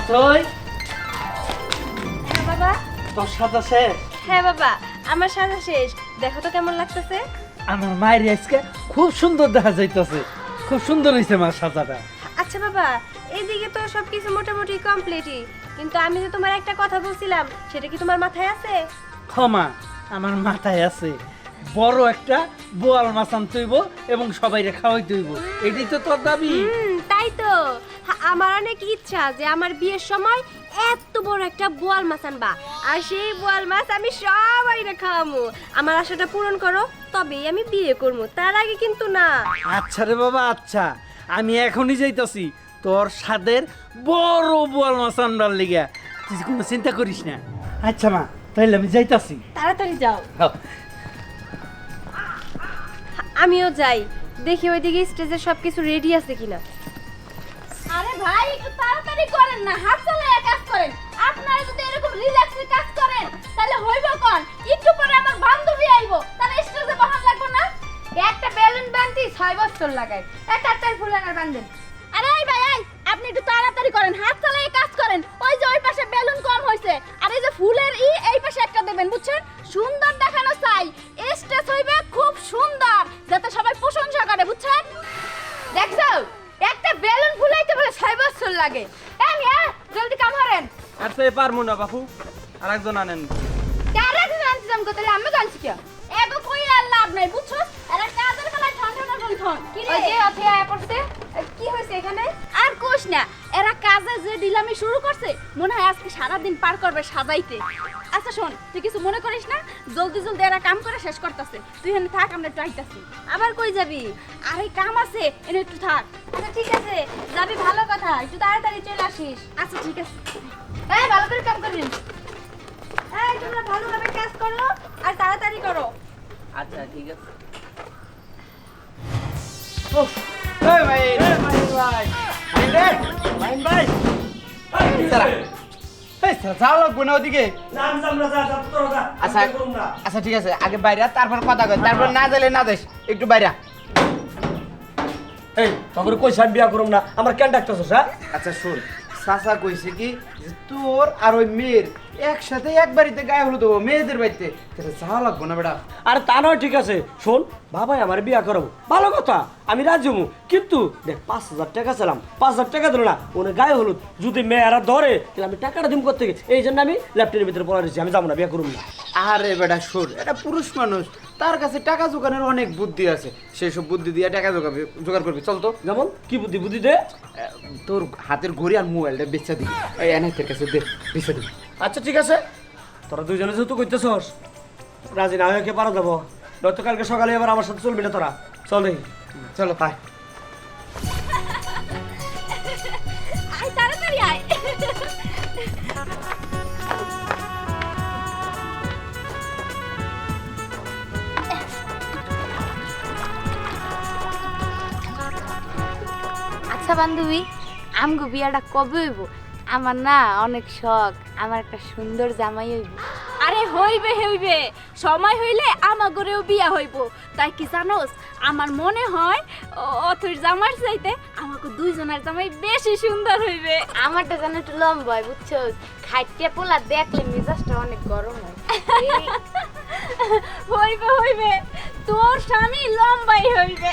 অথই হ্যাঁ বাবা। তোর সাজা শেষ? হ্যাঁ বাবা আমার সাজা শেষ। দেখো তো কেমন লাগতেছে। আমার মায়ের আজকে খুব সুন্দর দেখা যাইতেছে। খুব সুন্দর হয়েছে মা সাজাটা। আচ্ছা বাবা এইদিকে তো সবকিছু মোটামুটি কমপ্লিটই কিন্তু আমি যে তোমার একটা কথা বলছিলাম সেটা কি তোমার মাথায় আছে? ক্ষমা আমার মাথায় আছে। বড় একটা বোয়াল মাছ আনতে হইব এবং সবাইরে খাওয়াইতে হইব। এটাই তো তোর দাবি। তাই তো? আমার অনেক ইচ্ছা যে আমার বিয়ের সময় এত বড় একটা বোয়াল মাছ আনবা। আর সেই বোয়াল মাছ আমি সবাইরে খাওয়ামু। আমার আশাটা পূরণ করো তবেই আমি বিয়ে করব তার আগে কিন্তু না। আচ্ছা রে বাবা আচ্ছা। আমি এখনই যাইতাছি। তোর স্বাদের বড় বোয়াল মাছ আনবার লিগা। তুই কোনো চিন্তা করিস না। আচ্ছা মা তাহলে আমি যাইতাছি। তাড়াতাড়ি যাও। হ্যাঁ। আমিও যাই। দেখি ওইদিকে স্টেজে সবকিছু রেডি আছে কিনা। ভাই, একটু তাড়াতাড়ি করেন না, হাত চালায় কাজ করেন। আপনারা যদি এরকম রিল্যাক্সে কাজ করেন, তাহলে হইব কোন? একটু পরে আমার বান্ধবী আইবো, তাহলে স্টেজে বহান লাগবে না? একটা বেলুন বানতি, ছয় বছর লাগায়। একটা একটা ফুলানার বান্ধেন আরে এই ভাই এই আপনি একটু তাড়াতাড়ি করেন, হাত চালায় কাজ করেন। ওই যে ওই পাশে বেলুন কম হইছে, আর এই যে ফুলের ই, এই পাশে একটা দেবেন, বুঝছেন? সুন্দর দেখানো চাই। স্টেজ হইবে খুব সুন্দর, যাতে সবাই প্রশংসা করে, বুঝছেন? দেখছ একটা বেলুন ফুলাইতে বলে ছয় বছর লাগে। মিয়া জলদি কাম করেন। আর সে পারমু না বাপু। আর একজন আনেন। কারা দিন আনছিলাম কত আমি জানছি কি এগো কই আর লাভ নাই বুঝছ এরা কাজের বেলায় ঠান্ডা না ঠন কি রে? এই অথে আয়া পড়ছে। কি হইছে এখানে? আর কোশ না এরা কাজে যে ডিলামি শুরু করছে মনে হয় আজকে সারা দিন পার করবে সাজাইতে। আচ্ছা শোন তুই কিছু মনে করিস না? জলদি জলদি এরা কাম করে শেষ করতেছে। তুই এখানে থাক আমরা একটু আইতাছি। আবার কই যাবি? আর এই কাম আছে এনে একটু থাক। আচ্ছা ঠিক আছে। যাবি ভালো কথা একটু তাড়াতাড়ি চলে আসিস। আচ্ছা ঠিক আছে। এই ভালো করে কাম করবি এই তোমরা ভালোভাবে কাজ করো আর তাড়াতাড়ি করো। আচ্ছা ঠিক আছে। এই ভাই এই ভাই মাইন ভাই। এই যাও লাগবো না ওদিকে। আচ্ছা আচ্ছা ঠিক আছে আগে বাইরে তারপর কথা কই তারপর না দিলে না দেশ একটু বাইরে। এই তখন কই সাহেব বিয়া করুম না? আমার কেন ডাক্তার হ্যাঁ? আচ্ছা শোন। চাচা কইছে কি যে তোর আর ওই মেয়ের একসাথে এক বাড়িতে গায়ে হলুদ হব মেয়েদের বাড়িতে। তাহলে যাওয়া লাগবো না বেটা। আর তা নয় ঠিক আছে। শোন বাবাই আমার বিয়া করাবো। ভালো কথা আমি রাজি হব। কিন্তু দেখ পাঁচ হাজার টাকা ছিলাম পাঁচ হাজার টাকা দিল না ওনে গায়ে হলুদ। যদি মেয়েরা ধরে তাহলে আমি টাকাটা দিম করতে গেছি এই জন্য আমি ল্যাপটপের ভিতরে পড়া রয়েছি আমি যাব না বিয়া করুম না। আরে বেটা শোন এটা পুরুষ মানুষ। তার কাছে টাকা জোগানোর অনেক বুদ্ধি আছে। সেই সব বুদ্ধি দিয়ে টাকা জোগাবে জোগাড় করবি। চল তো। যেমন? কি বুদ্ধি? বুদ্ধি দে। তোর হাতের ঘড়ি আর মোবাইলটা বেচা দিবি এই এনাইতের কাছে দে বেচা দিবি আচ্ছা ঠিক আছে। তোরা দুজনে যেহেতু করতেছস রাজি না হয়ে কে পারো যাব নয়তো কালকে সকালে এবার আমার সাথে চলবি না তোরা। চল দেখি। চলো তাই আচ্ছা বান্ধবী? আমগো বিয়াটা কবে হইব? আমার না অনেক শখ আমার একটা সুন্দর জামাই হইব। আরে হইবে হইবে। সময় হইলে আমার ঘরেও বিয়া হইব। তাই কি জানোস আমার মনে হয় অথর জামার চাইতে আমাকে দুইজনের জামাই বেশি সুন্দর হইবে। আমারটা যেন একটু লম্বা হয় বুঝছ? খাইটে পোলা দেখলে মেজাজটা অনেক গরম হয়। হইবে হইবে। তোর স্বামী লম্বাই হইবে।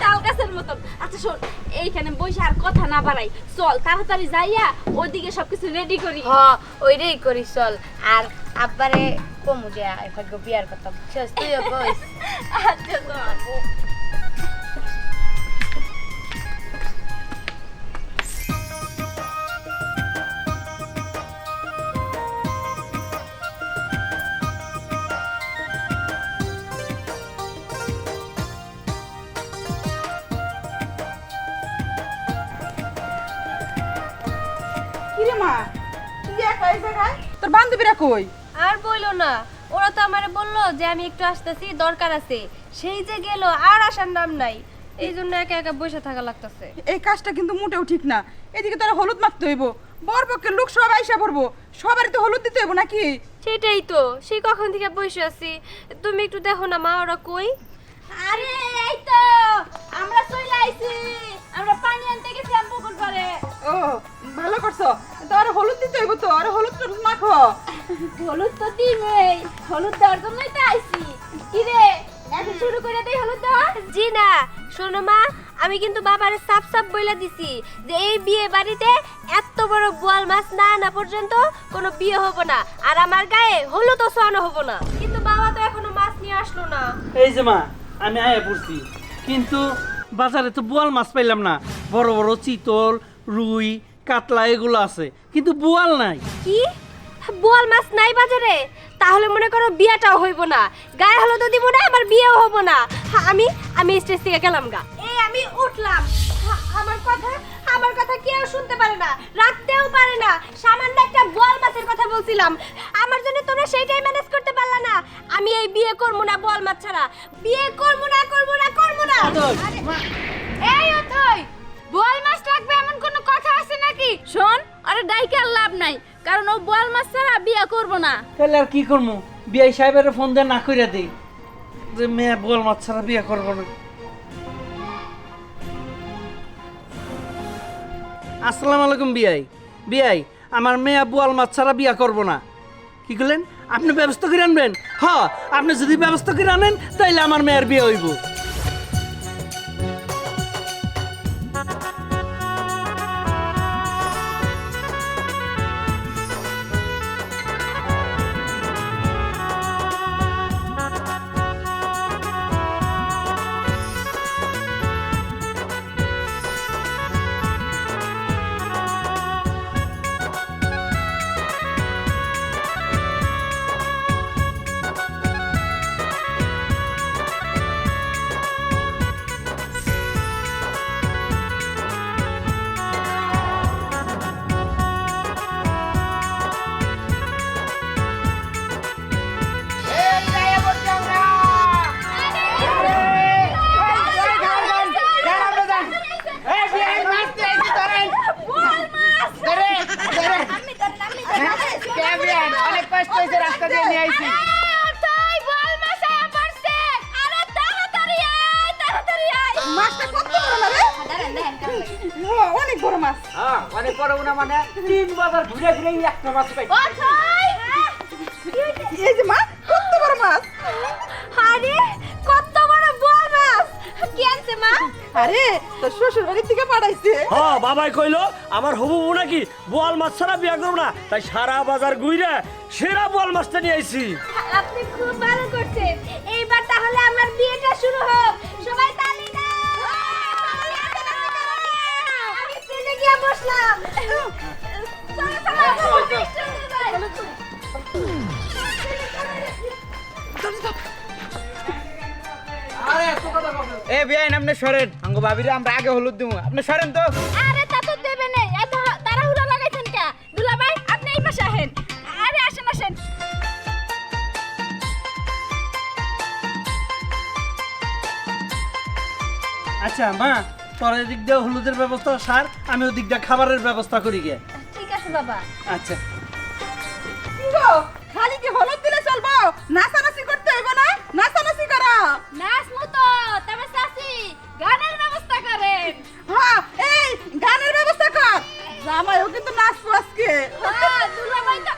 তাল গাছের মতন। আচ্ছা শোন এইখানে বসে আর কথা না বাড়াই। চল তাড়াতাড়ি যাইয়া ওদিকে সবকিছু রেডি করি। হ ওইটাই করি চল। আর আব্বারে কমু যে এখন বিয়ার কথা বুঝছিস? তুইও কইস। আচ্ছা কিরে মা? তুই একা এই জায়গায়? তোর বান্ধবীরা কই? আর বইলো না। ওরা তো আমারে বলল যে আমি একটু আসতেছি দরকার আছে। সেই যে গেল আর আসার নাম নাই। এই জন্য একা একা বসে থাকা লাগতেছে। এই কাজটা কিন্তু মোটেও ঠিক না। এদিকে তোরা হলুদ মাখতে হইব। বর পক্ষের লোক সব আইসা পড়ব। সবারই তো হলুদ দিতে হইব নাকি? সেটাই তো। সেই কখন থেকে বসে আছি? তুমি একটু দেখো না মা ওরা কই? আরে এই তো! আমরা চলে আইছি। আমরা পানি আনতে গেছিলাম পুকুর পাড়ে ও ভালো করছ। আর হলুদ টলুদ মাখো। হলুদ তো হলুদ দেওয়ার জন্যই তো আইছি। কি রে এখন শুরু করে দেই হলুদ দেওয়া। জি না শোনো মা আমি কিন্তু বাবারে সাপ সাপ বইলা দিছি যে এই বিয়ে বাড়িতে এত বড় বোয়াল মাছ না আনা পর্যন্ত কোনো বিয়ে হব না আর আমার গায়ে হলুদ সোয়ানো হব না। কিন্তু বাবা তো এখনও মাছ নিয়ে আসলো না। এই যে মা আমি আয়া পড়ছি। কিন্তু বাজারে তো বোয়াল মাছ পাইলাম না বড় বড় চিতল রুই কাতলা এগুলো আছে কিন্তু বোয়াল নাই। কি? বোয়াল মাছ নাই বাজারে? তাহলে মনে করো বিয়েটাও হইব না। গায়ে হলুদ দিব না আমার বিয়েও হব না। হা, আমি আমি স্টেজ থেকে গেলাম গা। এই আমি উঠলাম। হা, আমার কথা আমার কথা কেউ শুনতে পারে না রাখতেও পারে না। সামান্য একটা বোয়াল মাছের কথা বলছিলাম। আমার জন্য তোমরা সেইটাই ম্যানেজ করতে পারলা না। আমি এই বিয়ে করব না বোয়াল মাছ ছাড়া। বিয়ে করব না করব না করব না। এই অথই। বোয়াল মাছ লাগবে এমন কোনো কথা আছে নাকি? শোন, আরে ডাইকে আর লাভ নাই, কারণ ও বোয়াল মাছ ছাড়া বিয়ে করব না। তাহলে আর কি করব বিয়াই সাহেবের ফোন দিয়ে না কইরা দিই যে মেয়ে বোয়াল মাছ ছাড়া বিয়ে করব না। আসসালামু আলাইকুম বিয়াই বিয়াই আমার মেয়ে বোয়াল মাছ ছাড়া বিয়া করব না। কি করলেন? আপনি ব্যবস্থা করে আনবেন? হ, আপনি যদি ব্যবস্থা করে আনেন, তাইলে আমার মেয়ের বিয়ে হইব। হ্যাঁ অনেক না মানে তিন বাজার ঘুরে ঘুরে একটা মাছ পাই এই যে মা কত বড় মাছ? আরে কত বড় বোয়াল মাছ! কি আনছে মা? আরে তোর শ্বশুর বাড়ি থেকে পাঠাইছে। হ বাবাই কইলো আমার হবু বউ নাকি বোয়াল মাছ ছাড়া বিয়া করব না তাই সারা বাজার ঘুরে সেরা বোয়াল মাছটা নিয়ে আইছি। আপনি খুব ভালো করছেন। এইবার তাহলে আমার বিয়েটা শুরু হোক। সবাই গিয়ে বসলাম। এ বিয়াইন আপনি সরেন। আঙ্গ ভাবিরে আমরা আগে হলুদ দিব আপনি সরেন তো। আরে তা তো দেবে নেই। এত তাড়াহুড়া লাগাইছেন কে? দুলাভাই আপনি এই পাশে আসেন। আরে আসেন আসেন। আচ্ছা মা তোর এদিক দিয়ে হলুদের ব্যবস্থা সার আমি ওদিক দিয়ে খাবারের ব্যবস্থা করি গে। ঠিক আছে বাবা। আচ্ছা। গো, খালি কি হলুদ দিলে চলবো। নাচানাচি করতে হইব না? নাচানাচি করো। নাচ মতো তবে চাচি গানের ব্যবস্থা করেন। হ্যাঁ এই গানের ব্যবস্থা কর। জামাইও কিন্তু নাচবো আজকে। হ্যাঁ দুলাভাই তো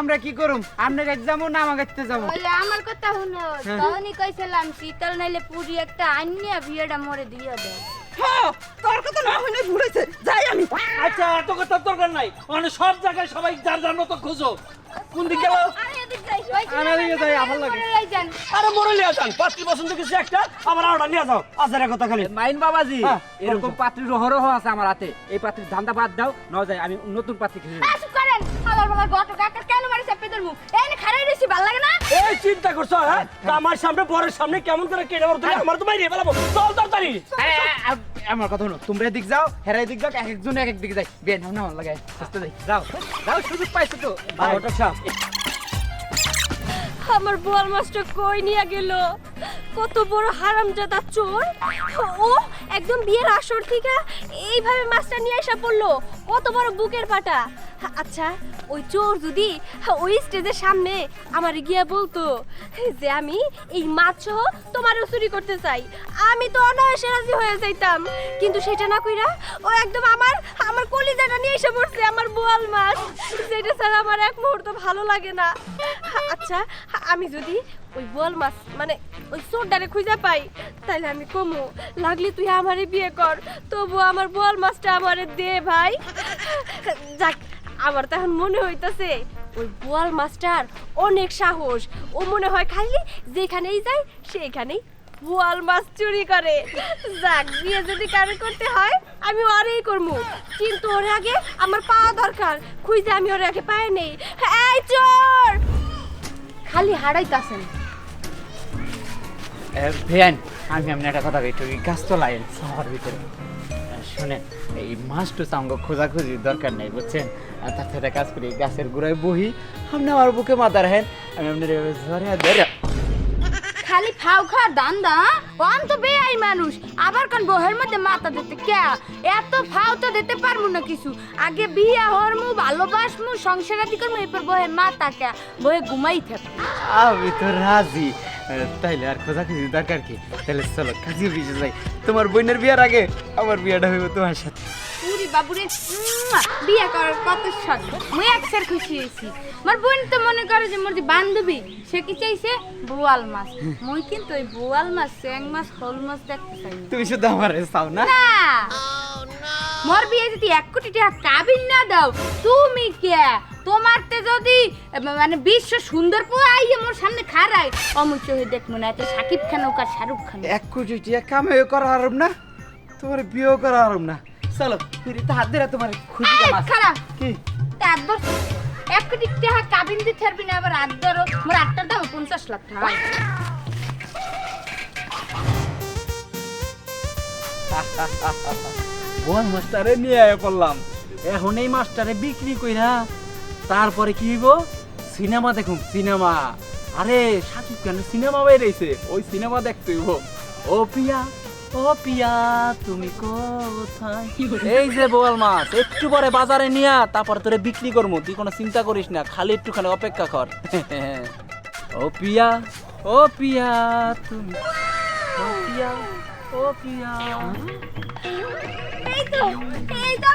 আমরা কি করুম? আমরা গাছ যাব না আমার গাছতে যাব? বলে আমার কথা শুনো। তখনই কইছিলাম শীতল নাইলে পুরি একটা আনিয়া বিয়েটা মরে দিয়ে দেয় হ্যাঁ তোর কথা না হইলে ভুলেছে যাই আমি। আচ্ছা এত কথা দরকার নাই। মানে সব জায়গায় সবাই যার যার মতো খুঁজো। কোন দিকে গেল? আরে এদিক যাই। আমার দিকে যাই, আমার লাগে। মরে যান আরে মরে লিয়া যান পাত্রী পছন্দ কিছু একটা আমার নিয়ে যাও। আজারে কথা খালি। মাইন বাবাজি হ্যাঁ, এরকম পাত্রীর অহরহ আছে আমার হাতে। এই পাত্রীর ধান্দা বাদ দাও ন যায় আমি নতুন পাত্রী খুঁজে নেব। চুপ করেন। খাবার বাবার গট কাকা কেন মারি চাপে তোর মুখ। এই খারাই রইছি ভালো লাগে না? এই চিন্তা করছ হ্যাঁ? আমার সামনে বরের সামনে কেমন করে তুমি? আমার তো বাইরে ফেলাবো চল তাড়াতাড়ি এই, এই, আমার কথা শুনো। তোমরা এদিক যাও হেরাই দিক যাও এক একজন এক এক দিকে যাই বেন না আমার লাগে সুস্থ যাই। যাও যাও সুযোগ পাইছো তো। আমার বোয়াল মাছটা কই নিয়ে গেল? কত বড় হারামজাদা চোর। ও একদম বিয়ের আসর থেকে এইভাবে মাছটা নিয়ে আসা পড়ল। কত বড় বুকের পাটা। আচ্ছা ওই চোর যদি ওই স্টেজের সামনে আমার গিয়া বলতো যে আমি এই মাছ সহ তোমারও চুরি করতে চাই, আমি তো অনায়াসে রাজি হয়ে যাইতাম। কিন্তু সেটা না কইরা ও একদম আমার আমার কলিজাটা নিয়ে এসে পড়ছে, আমার বোয়াল মাছ। যেটা ছাড়া আমার এক মুহূর্ত ভালো লাগে না। আচ্ছা আমি যদি ওই বোয়াল মাছ মানে ওই চোরডারে খুঁজে পাই তাহলে আমি কমু। লাগলে তুই আমারে বিয়ে কর তবু আমার বোয়াল মাছটা আমারে দে ভাই। যাক আমার তো এখন মনে হইতাছে, ওই বোয়াল মাছটার অনেক সাহস। ও মনে হয় খালি যেখানেই যায় সেখানেই বোয়াল মাছ চুরি করে। যাক, বিয়ে যদি কারও করতে হয়, আমি ওরেই করব কিন্তু ওর আগে আমার পাওয়া দরকার। খুঁজে আমি ওর আগে পাই নেই। এই চোর! খালি হারাইতাছেন। ভেয়ান, আমি আপনি একটা কথা একটু গাছ তো লাইন শহর ভিতরে। শোনেন এই মাছ টু সাঙ্গ খোঁজাখুঁজি দরকার নেই বুঝছেন? তার সাথে কাজ করি গাছের গোড়ায় বহি আপনি আমার বুকে মাথা রাখেন আমি আপনার ধরে ধরে। খালি ফাউ খাওয়ার দান্দা অন তো বেআই মানুষ আবার কোন বহের মধ্যে মাথা দিতে কে এত ফাউ তো দিতে পারব না কিছু। আগে বিয়া হরমু ভালোবাসমু সংসার আদি করমু এরপর বহে মাথা কে বহে ঘুমাই থাকব। আমি তো রাজি। তাইলে আর খোঁজাখুঁজি দরকার কি? তাহলে চলো কাজী অফিসে যাই। তোমার বোনের বিয়ার আগে আমার বিয়েটা হইব তোমার সাথে। পুরি বাবুরে বিয়া করার কত শখ। মুই একসার খুশি হয়েছি। মোর বোন তো মনে করে যে মোর যে বান্ধবী সে কি চাইছে? বোয়াল মাছ। মুই কিন্তু ওই বোয়াল মাছ চেং মাছ শোল মাছ দেখতে চাই তুমি শুধু আমার চাও না? না। মোর বিয়ে যদি এক কোটি টাকা কাবিন না দাও তুমি কে? তোমার তে যদি মানে বিশ্ব সুন্দর পোয়া আইয়ে মোর সামনে খাড়াই। অমুক চোখে দেখব না এত সাকিব খান হোক আর শাহরুখ খান এক কোটি টিয়া কামাইও করা হারম না তোমার বিয়েও করা হারম না। চলো ফিরিতে হাত ধরে তোমার খুশি খারাপ কি? এক দশ এক কোটি টাকা কাবিন দিতে পারবি না আবার আট ধরো মোর আটটার দাম পঞ্চাশ লাখ টাকা। বোন মাস্টারে নিয়ে আয়া পড়লাম এখন এই মাস্টারে বিক্রি কইরা তারপরে কি হইব? সিনেমা দেখুন সিনেমা। আরে সাকিব খানের সিনেমা বেরিয়েছে ওই সিনেমা দেখতে হইব। ও পিয়া ও পিয়া তুমি কোথায়? এই যে বোয়াল মাছ একটু পরে বাজারে নিয়া তারপরে তোরে বিক্রি করব তুই কোনো চিন্তা করিস না খালি একটুখানি অপেক্ষা কর। ও পিয়া ও পিয়া তুমি ও পিয়া ও পিয়া। এই তো এই তো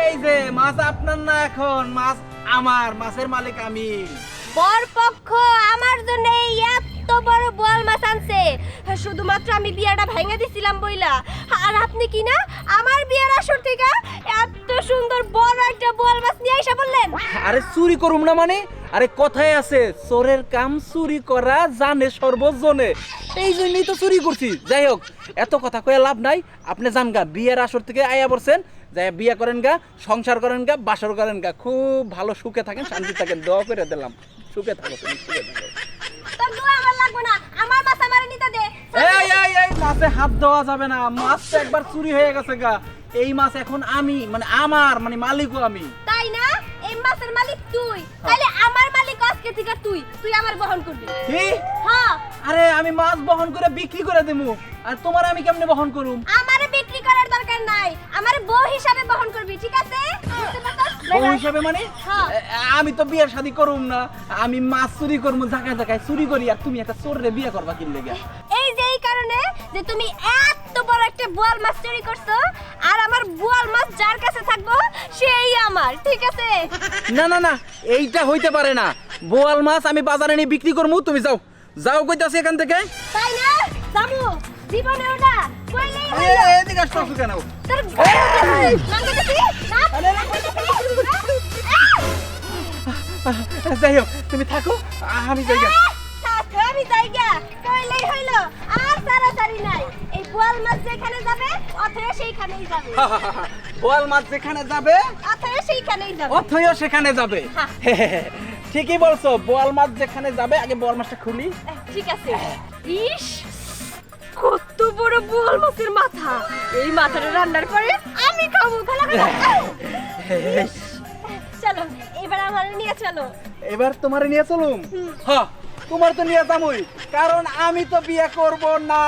এই যে মাছ আপনার না এখন মাছ আমার মাছের মালিক আমি। বর পক্ষ আমার জন্য এই এত বড় বোয়াল মাছ আনছে। শুধুমাত্র আমি বিয়াটা ভেঙে দিছিলাম বইলা। আর আপনি কি না আমার বিয়ের আসর থেকে এত সুন্দর বড় একটা বোয়াল মাছ নিয়ে এসে বললেন? আরে চুরি করুম না মানে? আরে কথায় আছে চোরের কাম চুরি করা জানে সর্বজনে। এই জন্যই তো চুরি করছি। যাই হোক এত কথা কয়ে লাভ নাই। আপনি যান গা বিয়ের আসর থেকে আয়া পড়ছেন। যাই বিয়ে করেন গা সংসার করেন গা বাসর করেন গা। খুব ভালো সুখে থাকেন শান্তি থাকেন। দোয়া করে দিলাম। সুখে থাকো তুমি সুখে থাকো। মাছ হাত দেওয়া যাবে না। মাছ তো একবার চুরি হয়ে গেছে গা। এই মাছ এখন আমি মানে আমার মানে মালিকও আমি। তাই না? এই মাছের মালিক তুই। তাহলে আমার মালিক আজকে থেকে তুই। তুই আমার বহন করবি। কি? হ্যাঁ আরে আমি মাছ বহন করে বিক্রি করে দেবো আর তোমার আমি কেমনে বহন করুম? আমারে বিক্রি করার দরকার নাই। আমার বউ হিসাবে বহন করবি ঠিক আছে? বউ হিসাবে মানে? হ্যাঁ। আমি তো বিয়ের শাদী করুম না। আমি মাছ চুরি করব জায়গায় জায়গায় চুরি করি আর তুমি একটা চোররে বিয়ে করবা কিনলে লেগে? এই যে এই কারণে যে তুমি এত বড় একটা বোয়াল মাছ চুরি করছ আর আমার বোয়াল মাছ যার কাছে থাকব সেই আমার ঠিক আছে? না না না এইটা হইতে পারে না। বোয়াল মাছ আমি বাজারে নিয়ে বিক্রি করব তুমি যাও। যাও কইতাছি এখান থেকে। তাই না? যাব। জীবনেও না কইলেই এ, হইল। এদিকে আসছো কেন? তোর যাই হোক তুমি থাকো। আমি যাই আমি জায়গা কইলেই হইল আর নাই। এই বোয়াল মাছ যেখানে যাবে অথয় সেইখানেই যাবে। বোয়াল মাছ যেখানে যাবে অথয় সেইখানেই যাবে। অথয় সেখানে যাবে। হ্যাঁ। ঠিকই বলছো বোয়াল মাছ যেখানে যাবে আগে বোয়াল মাছটা খুলি ঠিক আছে। ইস কত বড় বোয়াল মাছের মাথা। এই মাথাটা রান্নার পরে আমি খাব। চলো এবার আমার নিয়ে চলো। এবার তোমার নিয়ে চলুম? হ্যাঁ তোমার তো নিয়ে যামই কারণ আমি তো বিয়ে করব না।